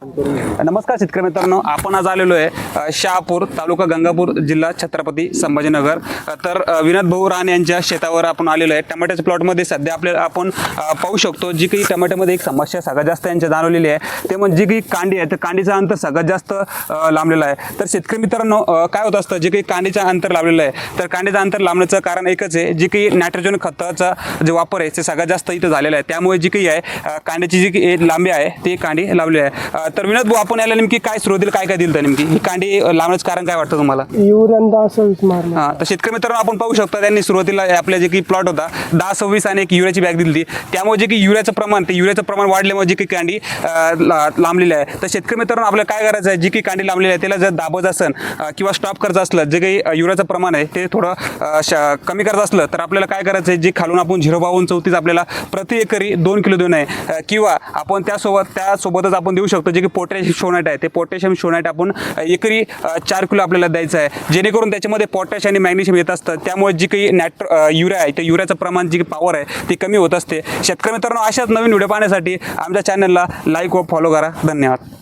नमस्कार शेतकरी मित्रांनो आपण आज आलेलो आहे शहापूर तालुका गंगापूर जिल्हा छत्रपती संभाजीनगर. तर विनोद भाऊ रान यांच्या शेतावर आपण आलेलो आहे. टमाट्याच्या प्लॉटमध्ये सध्या आपल्याला आपण पाहू शकतो जी काही टमाट्यामध्ये एक समस्या सगळ्यात जास्त यांच्या जाणवलेली आहे. ते म्हणजे जी काही कांडी आहे तर कांडीचं अंतर सगळ्यात जास्त लांबलेलं आहे. तर शेतकरी मित्रांनो काय होत असतं जे काही कांडीचं अंतर लावलेलं आहे तर कांडीचं अंतर लांबण्याचं कारण एकच आहे जी काही नायट्रोजन खताचा जे वापर आहे ते सगळ्यात जास्त इथं झालेला आहे. त्यामुळे जी काही आहे कांड्याची जी काही लांबी आहे ती कांडी लावली आहे. तर विनोद भाऊ आपण याला नेमकी काय सुरुवातीला काय काय दिलं होतं नेमकी? ही कांडी लावण्याचं कारण काय वाटतं तुम्हाला? युरियन दहा सव्वीस मारलं हा तर शेतकरी मित्रांनो आपण पाहू शकतो त्यांनी सुरुवातीला आपल्या जे काही प्लॉट होता दहा सव्वीस आणि एक युरियाची बॅग दिली होती. त्यामुळे जे काही युरियाचं प्रमाण ते युरियाचं प्रमाण वाढल्यामुळे जी काही कांडी अ, ला- लांबलेली आहे. तर शेतकरी मित्रांनो आपल्याला काय करायचं आहे? जी काही कांडी लांबलेली आहे त्याला जर दाबत असेल अ, किंवा स्टॉप करायचं असलं जे काही अ, युरियाचं प्रमाण आहे ते थोडं अ, श- कमी करायचं असलं तर आपल्याला काय करायचं आहे? जे खालून आपण झिरो बावन्न चौतीस आपल्याला प्रति एकरी दोन किलो देऊन आहे. अ, किंवा आपण त्यासोबत त्यासोबतच आपण देऊ शकतो जे जे की पोटॅशियम शोनाईट आहे. ते पोटॅशियम शोनाईट आपण एकरी चार किलो आपल्याला द्यायचं आहे. जेणेकरून त्याच्यामध्ये पोटॅश आणि मॅग्नेशियम येत असतं. त्यामुळे जी काही नॅट युरिया आहे त्या युरियाचं प्रमाण जी पॉवर आहे ती कमी होत असते. शेतकरी मित्रांनो अशाच नवीन व्हिडिओ पाहण्यासाठी आमच्या चॅनलला लाईक व फॉलो करा. धन्यवाद.